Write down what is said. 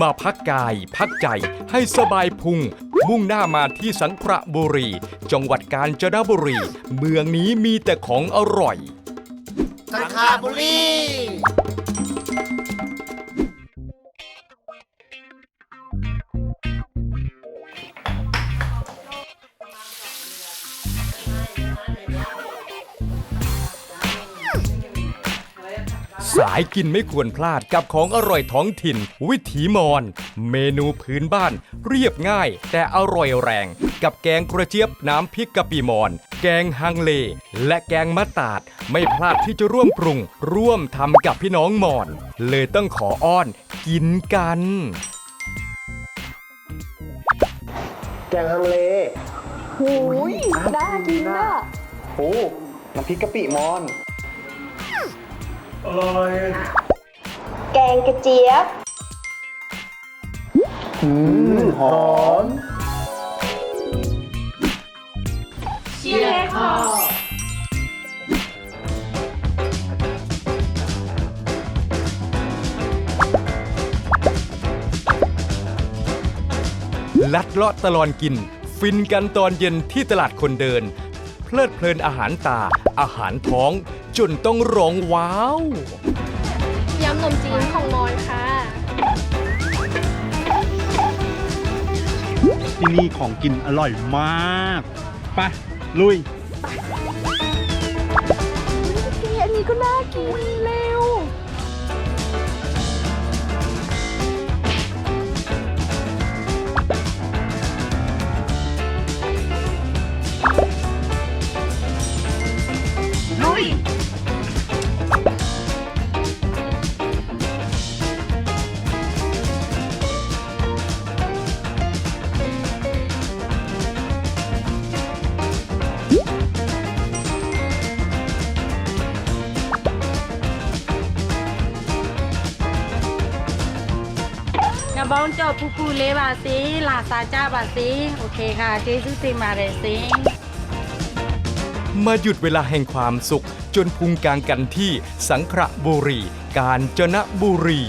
มาพักกาย พักใจให้สบายพุง มุ่งหน้ามาที่สังขระบุรี จังหวัดกาญจนบุรี เมืองนี้มีแต่ของอร่อย สังขบุรี สายกินไม่ควรพลาดกับของอร่อยท้องถิ่น วิถีมอน เมนูพื้นบ้าน เรียบง่าย แต่อร่อยแรง กับแกงกระเจี๊ยบน้ำพริกกะปิมอน แกงฮังเล และแกงมะตาด ไม่พลาดที่จะร่วมปรุง ร่วมทำกับพี่น้องมอน เลยต้องขออ้อน กินกัน แกงฮังเล หูยน่ากินน่ะ โอ้น้ำพริกกะปิมอน แกงกระเจี๊ยบ อืมหอมลัดเลาะตลอนกิน ฟินกันตอนเย็นที่ตลาดคนเดิน เพลิดเพลินอาหารตา อาหารท้อง จนต้องร้องว้าว ยำขนมจีนของมอนค่ะ ที่นี่ของกินอร่อยมากไปลุย อันนี้ก็น่ากินเร็ว nhà bóng cho phu phu lê bà xí là xà cha bà xí ok ค่ะเจสุติมาเรซิมาหยุดเวลาแห่งความสุข จนพุงกลางกันที่สังขระบุรี กาญจนบุรี